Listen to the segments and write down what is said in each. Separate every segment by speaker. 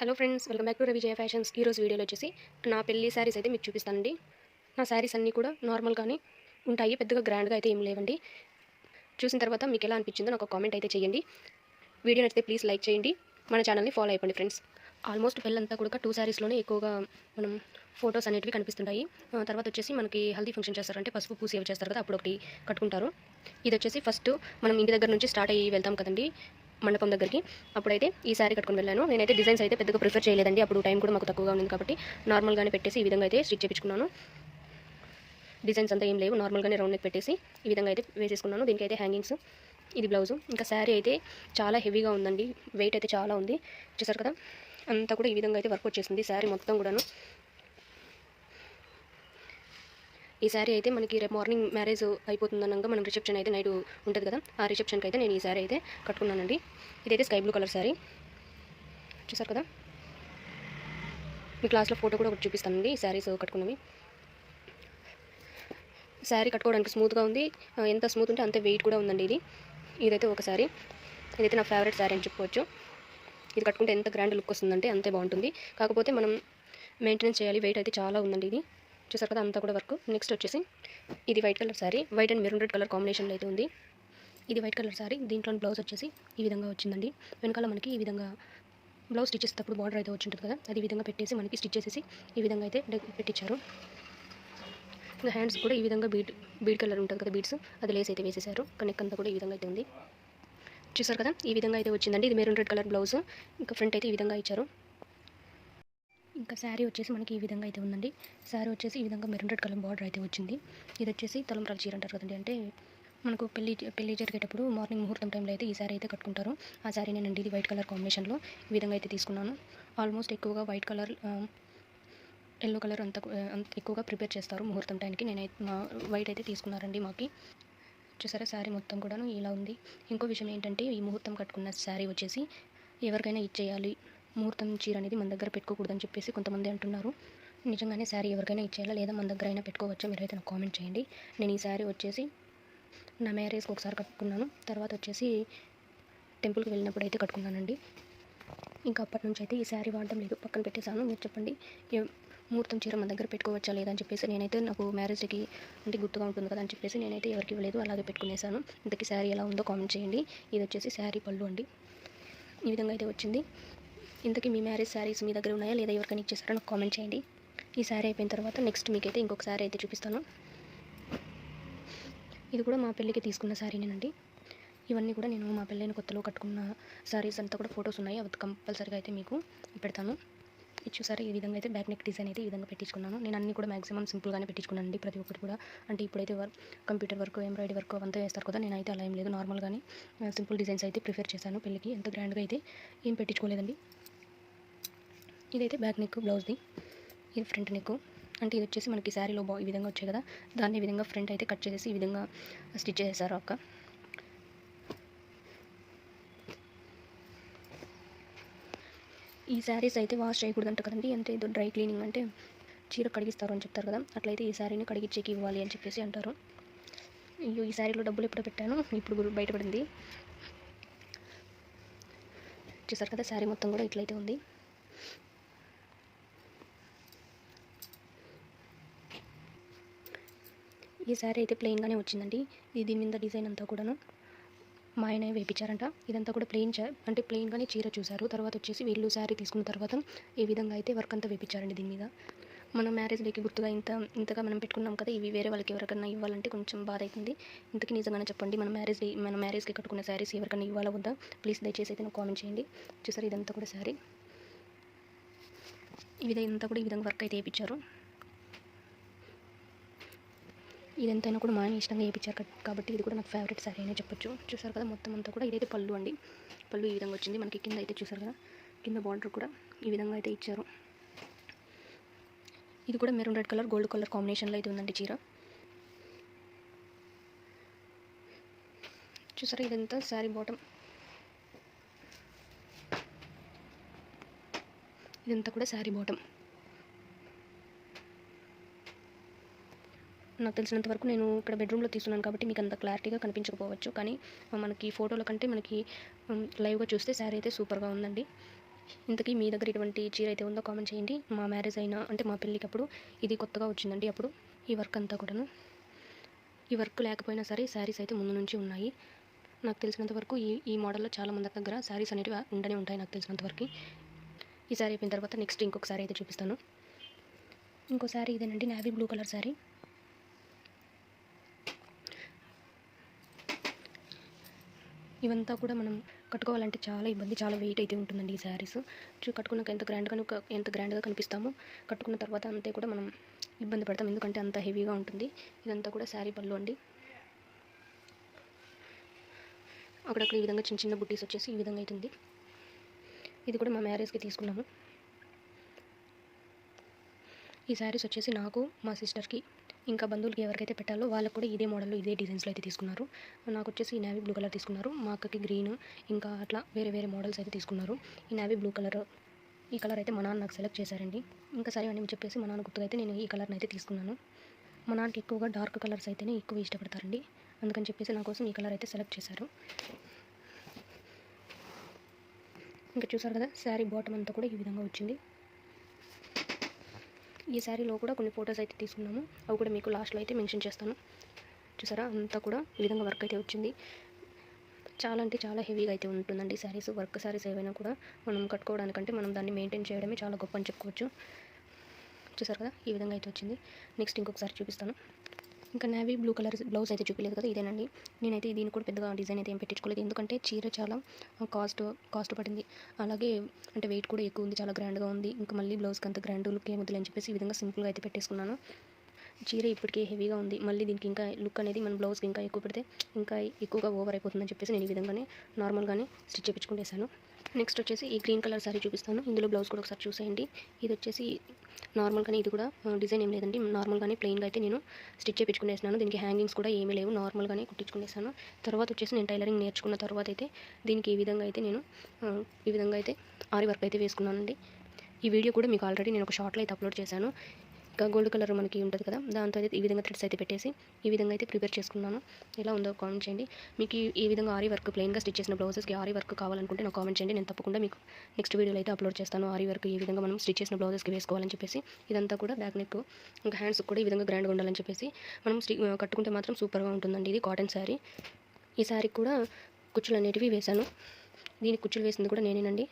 Speaker 1: Hello friends welcome back to Ravijaya Fashions. ఈరోజు వీడియోలో వచ్చేసి నా పెళ్ళి శారీస్ అయితే మీకు చూపిస్తానండి. నా శారీస్ అన్నీ కూడా నార్మల్గానే ఉంటాయి పెద్దగా గ్రాండ్గా అయితే ఏం లేవండి. చూసిన తర్వాత మీకు ఎలా అనిపించిందో నాకు కామెంట్ అయితే చేయండి వీడియో నచ్చితే ప్లీజ్ లైక్ చేయండి. మన ఛానల్ని ఫాలో అయిపోండి ఫ్రెండ్స్ ఆల్మోస్ట్ పెళ్ళంతా కూడా టూ శారీస్లోనే ఎక్కువగా మనం ఫొటోస్ అనేటివి కనిపిస్తుంటాయి. తర్వాత వచ్చేసి మనకి హల్దీ ఫంక్షన్ చేస్తారంటే పసుపు పూసి చేస్తారు కదా అప్పుడు ఒకటి కట్టుకుంటారు. ఇది వచ్చేసి ఫస్ట్ మనం ఇంటి దగ్గర నుంచి స్టార్ట్ అయ్యి వెళ్తాం కదండి. మండపం దగ్గరికి. అప్పుడైతే ఈ శారీ కట్టుకొని వెళ్ళాను. నేనైతే డిజైన్స్ అయితే పెద్దగా ప్రిఫర్ చేయలేదండి. అప్పుడు టైం కూడా మాకు తక్కువగా ఉంది కాబట్టి నార్మల్గానే పెట్టేసి ఈ విధంగా అయితే స్టిచ్ చేయించుకున్నాను డిజైన్స్ అంతా ఏం లేవు. నార్మల్గానే రౌండ్ నెక్ పెట్టేసి ఈ విధంగా అయితే వేసేసుకున్నాను. దీనికి అయితే హ్యాంగింగ్స్ ఇది బ్లౌజు ఇంకా శారీ అయితే చాలా హెవీగా ఉందండి. వెయిట్ అయితే చాలా ఉంది. చూసారు కదా? అంతా కూడా ఈ విధంగా అయితే వర్క్ వచ్చేసింది. శారీ మొత్తం కూడాను ఈ శారీ అయితే మనకి రేపు మార్నింగ్ మ్యారేజ్ అయిపోతుందన్నాక మనం రిసెప్షన్ అయితే నైట్ ఉంటుంది కదా ఆ రిసెప్షన్కి అయితే నేను ఈ శారీ అయితే కట్టుకున్నానండి. ఇదైతే స్కై బ్లూ కలర్ శారీ చూసారు కదా? మీ క్లాస్లో ఫోటో కూడా ఒకటి చూపిస్తానండి ఈ శారీస్ కట్టుకున్నవి. శారీ కట్టుకోవడానికి స్మూత్గా ఉంది ఎంత స్మూత్ ఉంటే అంతే వెయిట్ కూడా ఉందండి ఇది. ఇదైతే ఒక శారీ ఇదైతే నా ఫేవరెట్ శారీ అని చెప్పుకోవచ్చు. ఇది కట్టుకుంటే ఎంత గ్రాండ్ లుక్ వస్తుందంటే అంతే బాగుంటుంది. కాకపోతే మనం మెయింటెనెన్స్ చేయాలి వెయిట్ అయితే చాలా ఉందండి ఇది. చూసారు కదా అంతా కూడా వర్క్. నెక్స్ట్ వచ్చేసి ఇది white colour sari white and maroon red colour కాంబినేషన్లో అయితే ఉంది. ఇది వైట్ కలర్ శారీ దీంట్లో బ్లౌజ్ వచ్చేసి ఈ విధంగా వచ్చిందండి. వెనకాల మనకి ఈ విధంగా బ్లౌజ్ స్టిచ్ చేసేటప్పుడు బార్డర్ అయితే వచ్చింటుంది కదా అది ఈ విధంగా పెట్టేసి మనకి స్టిచ్ చేసేసి ఈ విధంగా అయితే పెట్టించారు ఇంకా హ్యాండ్స్ కూడా ఈ విధంగా బీడ్ బీడ్ కలర్ ఉంటుంది కదా బీడ్స్ అది లేస్ అయితే వేసేసారు. కనెక్ అంతా కూడా ఈ విధంగా అయితే ఉంది. చూసారు కదా ఈ విధంగా అయితే వచ్చిందండి. ఇది మెరూన్ రెడ్ కలర్ బ్లౌజ్ ఇంకా ఫ్రంట్ అయితే ఈ విధంగా ఇచ్చారు. ఇంకా శారీ వచ్చేసి మనకి ఈ విధంగా అయితే ఉందండి. శారీ వచ్చేసి ఈ విధంగా మెరూన్ రెడ్ కలర్ బార్డర్ అయితే వచ్చింది. ఇది వచ్చేసి తలంబ్రాల చీర అంటారు కదండి. అంటే మనకు పెళ్ళి పెళ్ళి జరిగేటప్పుడు మార్నింగ్ ముహూర్తం టైంలో అయితే ఈ శారీ అయితే కట్టుకుంటారు. ఆ శారీ నేనండి ఇది వైట్ కలర్ కాంబినేషన్లో ఈ విధంగా అయితే తీసుకున్నాను. ఆల్మోస్ట్ ఎక్కువగా వైట్ కలర్ ఎల్లో కలర్ అంత ఎక్కువగా ప్రిపేర్ చేస్తారు ముహూర్తం టైంకి. నేనైతే మా వైట్ అయితే తీసుకున్నారండి మాకి. చూసారా శారీ మొత్తం కూడాను ఇలా ఉంది. ఇంకో విషయం ఏంటంటే ఈ ముహూర్తం కట్టుకున్న శారీ వచ్చేసి ఎవరికైనా ఇచ్చేయాలి. ముహూర్తం చీర అనేది మన దగ్గర పెట్టుకోకూడదని చెప్పేసి కొంతమంది అంటున్నారు. నిజంగానే శారీ ఎవరికైనా ఇచ్చేయాలా? లేదా మన దగ్గర అయినా పెట్టుకోవచ్చా? మీరైతే నాకు కామెంట్ చేయండి. నేను ఈ శారీ వచ్చేసి నా మ్యారేజ్కి ఒకసారి కట్టుకున్నాను. తర్వాత వచ్చేసి టెంపుల్కి వెళ్ళినప్పుడు అయితే కట్టుకున్నానండి. ఇంకా అప్పటి నుంచి అయితే ఈ శారీ వాడడం లేదు. పక్కన పెట్టేశాను. మీరు చెప్పండి ముహూర్తం చీర మన దగ్గర పెట్టుకోవచ్చా లేదా అని చెప్పేసి నేనైతే నాకు మ్యారేజ్కి అంటే గుర్తుగా ఉంటుంది కదా అని చెప్పేసి నేనైతే ఎవరికి ఇవ్వలేదు. అలాగే పెట్టుకునేసాను ఇంతకీ శారీ ఎలా ఉందో కామెంట్ చేయండి. ఇది వచ్చేసి శారీ పళ్ళు అండి. ఈ విధంగా అయితే వచ్చింది. ఇంతకీ మీ మ్యారేజ్ శారీస్ మీ దగ్గర ఉన్నాయా? లేదా ఎవరికైనా ఇచ్చేసారో నాకు కామెంట్ చేయండి. ఈ శారీ అయిపోయిన తర్వాత నెక్స్ట్ మీకైతే ఇంకొక శారీ అయితే చూపిస్తాను. ఇది కూడా మా పెళ్ళికి తీసుకున్న శారీనేనండి. ఇవన్నీ కూడా నేను మా పెళ్ళైన కొత్తలో కట్టుకున్న శారీస్ అంతా కూడా ఫొటోస్ ఉన్నాయి. అవి కంపల్సరీగా అయితే మీకు పెడతాను. ఇది చూసారా ఈ విధంగా అయితే బ్యాక్ నెక్ డిజైన్ అయితే ఈ విధంగా పెట్టించుకున్నాను. నేను అన్ని కూడా మాక్సిమం సింపుల్గానే పెట్టించుకున్నాను అండి ప్రతి ఒక్కటి కూడా. అంటే ఇప్పుడైతే work computer work embroidery work అంతా వేస్తారు కదా నేనైతే అలా ఏం లేదు. నార్మల్గానే సింపుల్ డిజైన్స్ అయితే ప్రిఫర్ చేశాను పెళ్ళికి. ఎంత గ్రాండ్గా అయితే ఏం పెట్టించుకోలేదండి. ఇదైతే బ్యాక్ నెక్ బ్లౌజ్ది. ఇది ఫ్రంట్ నెక్. అంటే ఇది వచ్చేసి మనకి శారీలో బా ఈ విధంగా వచ్చాయి కదా? దాన్ని ఈ విధంగా ఫ్రంట్ అయితే కట్ చేసేసి ఈ విధంగా స్టిచ్ చేసేసారు అక్క. ఈ శారీస్ అయితే వాష్ చేయకూడదంట కదండి? అంటే ఇది డ్రై క్లీనింగ్ అంటే చీర కడిగిస్తారు అని చెప్తారు కదా? అట్లయితే ఈ శారీని కడిగిచ్చేకి ఇవ్వాలి అని చెప్పేసి అంటారు. అయ్యో ఈ శారీలో డబ్బులు ఎప్పుడు పెట్టాను. ఇప్పుడు బయటపడింది. చూసారు కదా? శారీ మొత్తం కూడా ఇట్లయితే ఉంది. ఈ శారీ అయితే ప్లెయిన్గానే వచ్చిందండి. ఇది మీద డిజైన్ అంతా కూడాను మా ఆయన వేపించారంట. ఇదంతా కూడా ప్లెయిన్ అంటే ప్లెయిన్గానే చీర చూశారు. తర్వాత వచ్చేసి వీళ్ళు శారీ తీసుకున్న తర్వాత ఈ విధంగా అయితే వర్క్ అంతా వేపించారండి దీని మీద. మనం మ్యారేజ్ డేకి గుర్తుగా ఇంత ఇంతగా మనం పెట్టుకున్నాం కదా ఇవి వేరే వాళ్ళకి ఎవరికైనా ఇవ్వాలంటే కొంచెం బాధ అవుతుంది. ఇంతకీ నిజంగానే చెప్పండి మన మ్యారేజ్ మన మ్యారేజ్కి కట్టుకున్న శారీస్ ఎవరికైనా ఇవ్వాలా వద్దా? ప్లీజ్ దయచేసి అయితే నాకు కామెంట్ చేయండి. చూసారు ఇదంతా కూడా శారీ ఈ విధంగా కూడా ఈ విధంగా వర్క్ అయితే వేయించారు ఇదంతైనా కూడా మా ఇష్టంగా వేయించారు కాబట్టి ఇది కూడా నాకు ఫేవరెట్ సారీ అని చెప్పొచ్చు. చూసారు కదా మొత్తం అంతా కూడా ఇదైతే పళ్ళు అండి. పళ్ళు ఈ విధంగా వచ్చింది. మనకి కింద అయితే చూసారు కదా కింద బార్డర్ కూడా ఈ విధంగా అయితే ఇచ్చారు. ఇది కూడా maroon red colour gold colour కాంబినేషన్లో అయితే ఉందండి చీర. చూసారా ఇదంతా శారీ బాటమ్ ఇదంతా కూడా శారీ బాటమ్ నాకు తెలిసినంత వరకు నేను ఇక్కడ బెడ్రూమ్లో తీసుకున్నాను కాబట్టి మీకు అంత క్లారిటీగా కనిపించకపోవచ్చు. కానీ మనకి ఫోటోల కంటే మనకి లైవ్గా చూస్తే శారీ అయితే సూపర్గా ఉందండి. ఇంతకీ మీ దగ్గర ఇటువంటి చీర అయితే ఉందో కామెంట్ చేయండి. మా మ్యారేజ్ అయినా అంటే మా పెళ్ళికి అప్పుడు ఇది కొత్తగా వచ్చిందండి అప్పుడు. ఈ వర్క్ అంతా కూడాను. ఈ వర్క్ లేకపోయినా సరే శారీస్ అయితే ముందు నుంచి ఉన్నాయి. నాకు తెలిసినంత వరకు ఈ ఈ మోడల్లో చాలా మంది దగ్గర శారీస్ అనేవి ఉండనే ఉంటాయి నాకు తెలిసినంత వరకు. ఈ శారీ అయిపోయిన తర్వాత నెక్స్ట్ ఇంకొక శారీ అయితే చూపిస్తాను. ఇంకో శారీ ఇదేనండి నావీ బ్లూ కలర్ శారీ ఇవంతా కూడా మనం కట్టుకోవాలంటే చాలా ఇబ్బంది చాలా వెయిట్ అయితే ఉంటుందండి ఈ శారీస్ చూ కట్టుకున్నాక ఎంత గ్రాండ్గా ఎంత గ్రాండ్గా కనిపిస్తామో కట్టుకున్న తర్వాత అంతే కూడా మనం ఇబ్బంది పడతాం. ఎందుకంటే అంత హెవీగా ఉంటుంది. ఇదంతా కూడా శారీ పళ్ళు అండి. అక్కడక్కడ ఈ విధంగా చిన్న చిన్న బుట్టీస్ వచ్చేసి ఈ విధంగా అవుతుంది ఇది కూడా మా మ్యారేజ్కి తీసుకున్నాము. ఈ శారీస్ వచ్చేసి నాకు మా సిస్టర్కి ఇంకా బంధువులకి ఎవరికైతే పెట్టాలో వాళ్ళకు కూడా ఇదే మోడల్లో ఇదే డిజైన్స్లో అయితే తీసుకున్నారు. నాకు వచ్చేసి ఈ నావీ బ్లూ కలర్ తీసుకున్నారు. మా అక్కకి గ్రీన్ ఇంకా అట్లా వేరే వేరే మోడల్స్ అయితే తీసుకున్నారు. ఈ నావీ బ్లూ కలర్ ఈ కలర్ అయితే మా నాన్న నాకు సెలెక్ట్ చేశారండి. ఇంకా సరే అని చెప్పేసి మా నాన్న గుర్తుగా అయితే నేను ఈ కలర్ని అయితే తీసుకున్నాను. మా నాన్నకి ఎక్కువగా డార్క్ కలర్స్ అయితేనే ఎక్కువ ఇష్టపడతారండి. అందుకని చెప్పేసి నా కోసం ఈ కలర్ అయితే సెలెక్ట్ చేశారు. ఇంకా చూసారు కదా శారీ బాటమ్ అంతా కూడా ఈ విధంగా వచ్చింది. ఈ శారీలో కూడా కొన్ని ఫొటోస్ అయితే తీసుకున్నాము. అవి కూడా మీకు లాస్ట్లో అయితే మెన్షన్ చేస్తాను. చూసారా? అంతా కూడా ఈ విధంగా వర్క్ అయితే వచ్చింది. చాలా అంటే చాలా హెవీగా అయితే ఉంటుందండి శారీస్. వర్క్ శారీస్ ఏవైనా కూడా మనం కట్టుకోవడానికంటే మనం దాన్ని మెయింటైన్ చేయడమే చాలా గొప్ప అని చెప్పుకోవచ్చు. చూసారు కదా? ఈ విధంగా అయితే వచ్చింది. నెక్స్ట్ ఇంకొకసారి చూపిస్తాను. ఇంకా నావీ బ్లూ కలర్ బ్లౌజ్ అయితే చూపించలేదు కదా ఇదేనండి. నేనైతే దీన్ని కూడా పెద్దగా డిజైన్ అయితే ఏం పెట్టించుకోలేదు. ఎందుకంటే చీర చాలా కాస్ట్ కాస్ట్ పడింది. అలాగే అంటే వెయిట్ కూడా ఎక్కువ ఉంది చాలా గ్రాండ్గా ఉంది. ఇంకా మళ్ళీ బ్లౌజ్కి అంత గ్రాండ్ లుక్ ఏముంది అని చెప్పేసి ఈ విధంగా సింపుల్గా అయితే పెట్టేసుకున్నాను. చీర ఇప్పటికే హెవీగా ఉంది. మళ్ళీ దీనికి ఇంకా లుక్ అనేది మన బ్లౌజ్కి ఇంకా ఎక్కువ పెడితే ఇంకా ఎక్కువగా ఓవర్ అయిపోతుందని చెప్పేసి నేను ఈ విధంగానే నార్మల్గానే స్టిచ్ చేయించుకునేసాను నెక్స్ట్ వచ్చేసి ఈ గ్రీన్ కలర్ సారీ చూపిస్తాను. ఇందులో బ్లౌజ్ కూడా ఒకసారి చూసేయండి. ఇది వచ్చేసి నార్మల్గానే ఇది కూడా డిజైన్ ఏం లేదండి. నార్మల్గానే ప్లెయిన్గా అయితే నేను స్టిచ్ చేయించుకునేసాను దీనికి హ్యాంగింగ్స్ కూడా ఏమీ లేవు. నార్మల్గానే కుట్టించుకునేసాను. తర్వాత వచ్చేసి నేను టైలరింగ్ నేర్చుకున్న తర్వాత అయితే దీనికి ఈ విధంగా అయితే నేను ఈ విధంగా అయితే ఆరి వర్క్ అయితే వేసుకున్నానండి. ఈ వీడియో కూడా మీకు ఆల్రెడీ నేను ఒక షార్ట్లో అయితే అప్లోడ్ చేశాను. గోల్డ్ కలర్ మనకి ఉంటుంది కదా దాంతో అయితే ఈ విధంగా థ్రెడ్స్ అయితే పెట్టేసి ఈ విధంగా అయితే ప్రిపేర్ చేసుకున్నాను. ఎలా ఉందో కామెంట్ చేయండి. మీకు ఈ విధంగా ఆరీ వర్క్ ప్లెయిన్గా స్టిచ్ చేసిన బ్లౌజెస్కి ఆరీ వర్క్ కావాలనుకుంటే నాకు కామెంట్ చేయండి. నేను తప్పకుండా మీకు నెక్స్ట్ వీడియోలో అయితే అప్లోడ్ చేస్తాను ఆరీ వర్క్ ఈ విధంగా మనం స్టిచ్ చేసిన బ్లౌజెస్కి వేసుకోవాలని చెప్పేసి. ఇదంతా కూడా బ్యాక్ నెక్ ఇంకా హ్యాండ్స్ కూడా ఈ విధంగా గ్రాండ్గా ఉండాలని చెప్పేసి మనం స్టి కట్టుకుంటే మాత్రం సూపర్గా ఉంటుందండి. ఇది కాటన్ శారీ ఈ శారీకి కూడా కుచ్చులు అనేటివి వేశాను. దీనికి కుచ్చులు వేసింది కూడా నేనేనండి.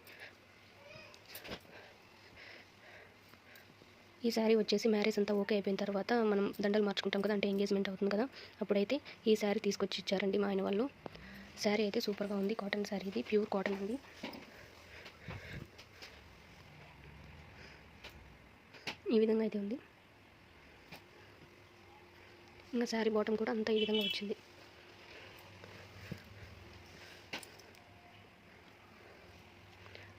Speaker 1: ఈ శారీ వచ్చేసి మ్యారేజ్ అంతా ఓకే అయిపోయిన తర్వాత మనం దండలు మార్చుకుంటాం కదా అంటే ఎంగేజ్మెంట్ అవుతుంది కదా అప్పుడైతే ఈ శారీ తీసుకొచ్చి ఇచ్చారండి మా ఆయన వాళ్ళు. శారీ అయితే సూపర్గా ఉంది కాటన్ శారీ ఇది ప్యూర్ కాటన్ ఉంది ఈ విధంగా అయితే ఉంది. ఇంకా శారీ బాటమ్ కూడా అంతా ఈ విధంగా వచ్చింది.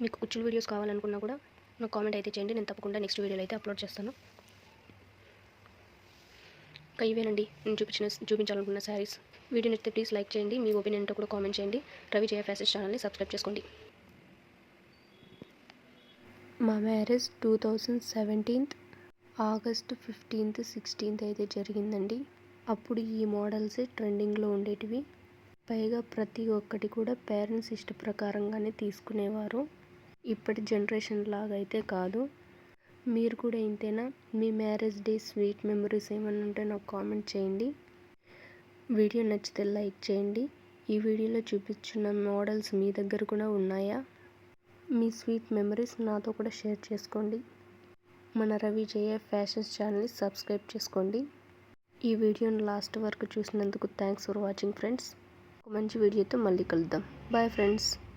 Speaker 1: మీకు కుచ్చులు వీడియోస్ కావాలనుకున్నా కూడా నాకు కామెంట్ అయితే చేయండి. నేను తప్పకుండా నెక్స్ట్ వీడియోలో అయితే అప్లోడ్ చేస్తాను. ఇంకా ఇవేనండి. నేను చూపించిన చూపించాలనుకున్న శారీస్ వీడియో నచ్చితే ప్లీజ్ లైక్ చేయండి. మీ ఒపీనియన్ ఏంటో కూడా కామెంట్ చేయండి. రవి జయ ఫ్యాసెస్ ఛానల్ని సబ్స్క్రైబ్ చేసుకోండి. మా marriage two thousand seventeenth August fifteenth sixteenth అయితే జరిగిందండి. అప్పుడు ఈ మోడల్సే ట్రెండింగ్లో ఉండేటివి. పైగా ప్రతి ఒక్కటి కూడా పేరెంట్స్ ఇష్ట ప్రకారంగానే తీసుకునేవారు. ఇప్పటి జనరేషన్ లాగా అయితే కాదు. మీరు కూడా ఇంతేనా? మీ మ్యారేజ్ డే స్వీట్ మెమరీస్ ఏమైనా ఉంటే నాకు కామెంట్ చేయండి. వీడియో నచ్చితే లైక్ చేయండి. ఈ వీడియోలో చూపించిన మోడల్స్ మీ దగ్గర కూడా ఉన్నాయా? మీ స్వీట్ మెమరీస్ నాతో కూడా షేర్ చేసుకోండి. మన రవి జయ ఫ్యాషన్స్ ఛానల్ని సబ్స్క్రైబ్ చేసుకోండి. ఈ వీడియోని లాస్ట్ వరకు చూసినందుకు థ్యాంక్స్ ఫర్ వాచింగ్ ఫ్రెండ్స్. ఒక మంచి వీడియోతో మళ్ళీ కలుద్దాం. Bye friends.